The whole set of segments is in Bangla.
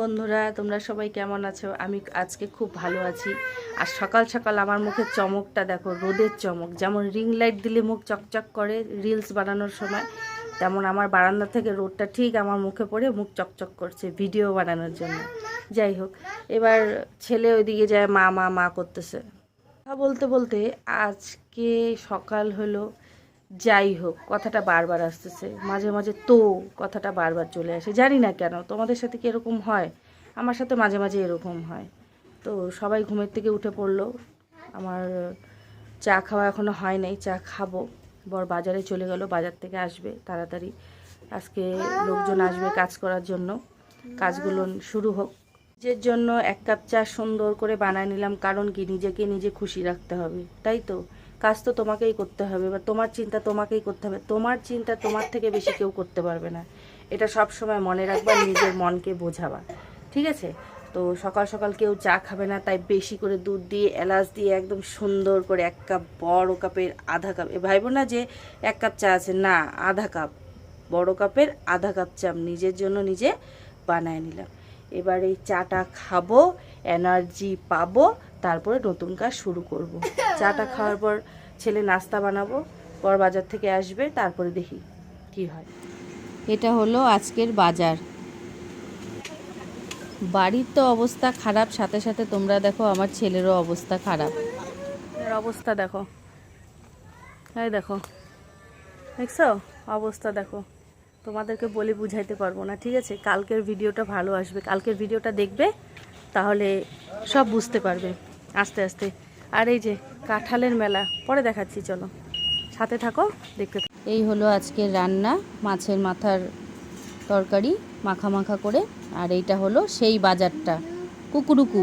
বন্ধুরা, তোমরা সবাই কেমন আছো? আমি আজকে খুব ভালো আছি। আর সকাল সকাল আমার মুখের চমকটা দেখো, রোদের চমক। যেমন রিং লাইট দিলে মুখ চকচক করে রিলস বানানোর সময়, তেমন আমার বারান্দা থেকে রোদটা ঠিক আমার মুখে পড়ে মুখ চকচক করছে ভিডিও বানানোর জন্য। যাই হোক, এবার ছেলে ওইদিকে যায়, মা মা মা করতেছে। কথা বলতে বলতে আজকে সকাল হলো যাই হোক, কথাটা বারবার আসতেছে। মাঝে মাঝে তো কথাটা বারবার চলে আসে। জানি না কেন, তোমাদের সাথে কি এরকম হয়? আমার সাথে মাঝে মাঝে এরকম হয়। তো সবাই ঘুমের থেকে উঠে পড়ল। আমার চা খাওয়া এখনও হয় নাই, চা খাব। বর বাজারে চলে গেল, বাজার থেকে আসবে তাড়াতাড়ি। আজকে লোকজন আসবে কাজ করার জন্য। কাজগুলো শুরু হোক। নিজের জন্য এক কাপ চা সুন্দর করে বানায় নিলাম, কারণ কি? নিজেকে নিজে খুশি রাখতে হবে, তাই তো? কাজ তো তোমাকেই করতে হবে বা তোমার চিন্তা তোমাকেই করতে হবে। তোমার চিন্তা তোমার থেকে বেশি কেউ করতে পারবে না। এটা সব সময় মনে রাখবা, নিজের মনকে বোঝাবা। ঠিক আছে? তো সকাল সকাল কেউ চা খাবে না, তাই বেশি করে দুধ দিয়ে, এলাচ দিয়ে একদম সুন্দর করে এক কাপ বড় কাপের আধা কাপ। ভাইবো না যে এক কাপ চা আছে, না, আধা কাপ। বড় কাপের আধা কাপ চা নিজের জন্য নিজে বানায় নিলাম। এবার এই চাটা খাব, এনার্জি পাবো, তারপরে নতুন কাজ শুরু করব। চাটা খাওয়ার পর ছেলে নাস্তা বানাবো পর বাজার থেকে আসবে তারপরে দেখি কি হয়। এটা হলো আজকের বাজার। বাড়ির তো অবস্থা খারাপ সাথে সাথে তোমরা দেখো আমার ছেলেরও অবস্থা খারাপ। অবস্থা দেখো। এই দেখো দেখছ? অবস্থা দেখো। তোমাদেরকে বলে বুঝাইতে পারব না ঠিক আছে? কালকের ভিডিওটা ভালো আসবে। কালকের ভিডিওটা দেখবে তাহলে সব বুঝতে পারবে। আস্তে আস্তে। আর এই যে কাঁঠালের মেলা, পরে দেখাচ্ছি, চলো। সাথে থাকো, দেখতে এই হলো আজকের রান্না, মাছের মাথার তরকারি মাখা মাখা করে, আর এইটা হলো সেই বাজারটা, কুকুরুকু।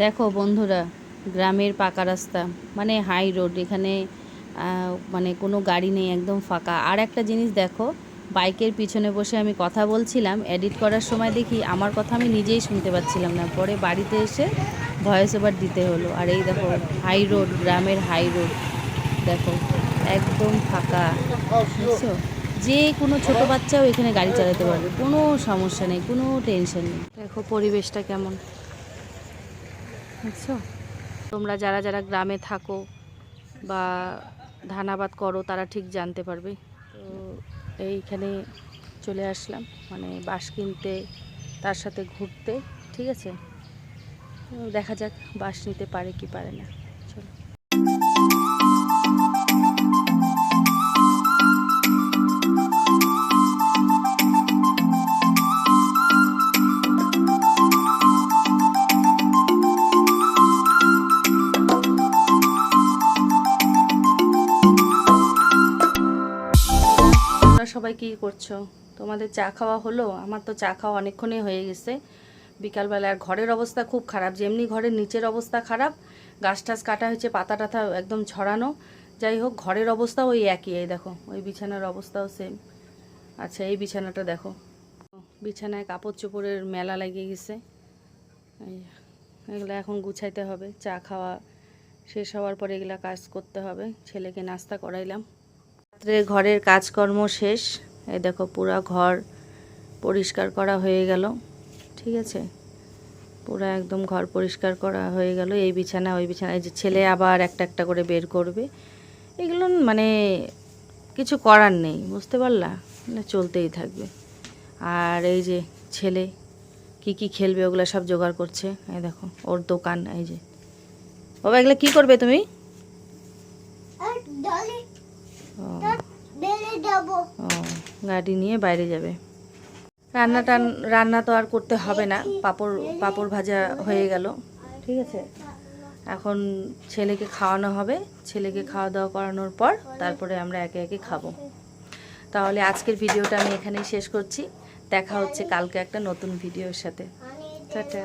দেখো বন্ধুরা, গ্রামের পাকা রাস্তা মানে হাই রোড, এখানে মানে কোনো গাড়ি নেই, একদম ফাঁকা। আর একটা জিনিস দেখো, বাইকের পিছনে বসে আমি কথা বলছিলাম, এডিট করার সময় দেখি, আমার কথা আমি নিজেই শুনতে পাচ্ছিলাম না। পরে বাড়িতে এসে ভয়েস ওভার দিতে হলো। আর এই দেখো হাই রোড গ্রামের হাই রোড দেখো, একদম ফাঁকা। বুঝছ? যে কোনো ছোট বাচ্চাও এখানে গাড়ি চালাতে পারবে। কোনো সমস্যা নেই, কোনো টেনশন নেই। দেখো, পরিবেশটা কেমন। বুঝছ? তোমরা যারা যারা গ্রামে থাকো বা ধানাবাদ করো, তারা ঠিক জানতে পারবে। তো এইখানে চলে আসলাম। মানে বাস কিনতে, তার সাথে ঘুরতে, ঠিক আছে? দেখা যাক বাস নিতে পারে কি পারে না। চলো। সবাই কি করছ? তোমাদের চা খাওয়া হলো? আমার তো চা খাওয়া অনেকক্ষণই হয়ে গেছে। বিকালবেলা আর ঘরের অবস্থা খুব খারাপ, যেমনি ঘরের নিচের অবস্থা খারাপ গাছ টাছ কাটা হয়েছে পাতা টাতা একদম ছড়ানো। যাই হোক, ঘরের অবস্থা ওই একই, এই দেখো, ওই বিছানার অবস্থাও সেম আচ্ছা এই বিছানাটা দেখো। বিছানায় কাপড় চোপড়ের মেলা লেগে গেছে। এগুলো এখন গুছাইতে হবে, চা খাওয়া শেষ হওয়ার পরে এগুলা কাজ করতে হবে, ছেলেকে নাস্তা করাইলাম। রাত্রে ঘরের কাজকর্ম শেষ, এই দেখো পুরা ঘর পরিষ্কার করা হয়ে গেল। ঠিক আছে? পুরো একদম ঘর পরিষ্কার করা হয়ে গেল এই বিছানা ওই বিছানা এই যে ছেলে আবার একটা একটা করে বের করবে। এগুলো মানে কিছু করার নেই বুঝতে পারলা? না চলতেই থাকবে। আর এই যে ছেলে কি কি খেলবে ওগুলো সব জোগাড় করছে। এই দেখো ওর দোকান এই যে। বাবা এগুলো কি করবে তুমি? গাড়ি নিয়ে বাইরে যাবে। রান্না টান রান্না তো আর করতে হবে না। পাপড় পাপড় ভাজা হয়ে গেল। ঠিক আছে? এখন ছেলেকে খাওয়ানো হবে। ছেলেকে খাওয়া দাওয়া করানোর পর তারপরে আমরা একে একে খাব। তাহলে আজকের ভিডিওটা আমি এখানেই শেষ করছি। দেখা হচ্ছে কালকে একটা নতুন ভিডিওর সাথে। টাটা।